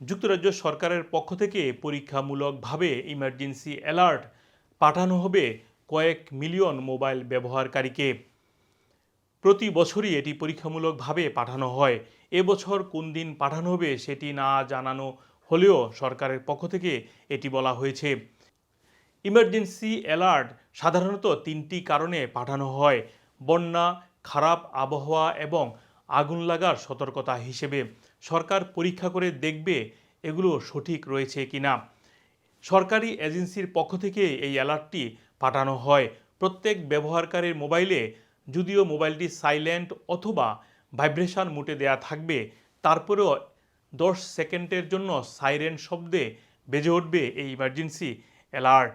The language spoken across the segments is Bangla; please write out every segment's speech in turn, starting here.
যুক্তরাজ্য সরকারের পক্ষ থেকে পরীক্ষামূলকভাবে ইমার্জেন্সি অ্যালার্ট পাঠানো হবে কয়েক মিলিয়ন মোবাইল ব্যবহারকারীকে। প্রতি বছরই এটি পরীক্ষামূলকভাবে পাঠানো হয়। এবছর কোন দিন পাঠানো হবে সেটি না জানানো হলেও সরকারের পক্ষ থেকে এটি বলা হয়েছে। ইমার্জেন্সি অ্যালার্ট সাধারণত তিনটি কারণে পাঠানো হয়। বন্যা, খারাপ আবহাওয়া এবং আগুন লাগার সতর্কতা হিসেবে সরকার পরীক্ষা করে দেখবে এগুলো সঠিক রয়েছে কি না সরকারি এজেন্সির পক্ষ থেকে এই অ্যালার্টটি পাঠানো হয়। প্রত্যেক ব্যবহারকারীর মোবাইলে যদিও মোবাইলটি সাইলেন্ট অথবা ভাইব্রেশন মুটে দেয়া থাকবে, তারপরেও দশ সেকেন্ডের জন্য সাইরেন শব্দে বেজে উঠবে এই ইমার্জেন্সি অ্যালার্ট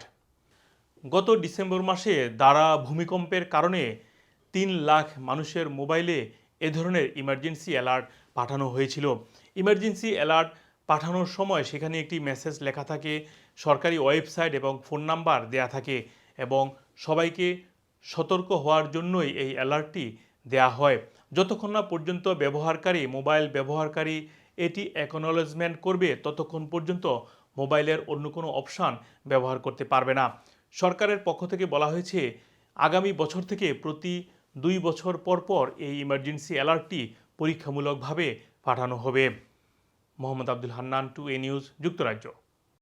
গত ডিসেম্বর মাসে দ্বারা ভূমিকম্পের কারণে তিন লাখ মানুষের মোবাইলে এ ধরনের ইমার্জেন্সি অ্যালার্ট পাঠানো হয়েছিল। ইমার্জেন্সি অ্যালার্ট পাঠানোর সময় সেখানে একটি মেসেজ লেখা থাকে, সরকারি ওয়েবসাইট এবং ফোন নাম্বার দেয়া থাকে এবং সবাইকে সতর্ক হওয়ার জন্যই এই অ্যালার্টটি দেয়া হয়। যতক্ষণ না পর্যন্ত ব্যবহারকারী মোবাইল ব্যবহারকারী এটি অ্যাকনোলেজমেন্ট করবে, ততক্ষণ পর্যন্ত মোবাইলের অন্য কোনো অপশান ব্যবহার করতে পারবে না। সরকারের পক্ষ থেকে বলা হয়েছে, আগামী বছর থেকে প্রতি দুই বছর পর পর এই ইমার্জেন্সি অ্যালার্টটি পরীক্ষামূলকভাবে পাঠানো হবে। Mohammad Abdul Hannan to A news যুক্তরাজ্য।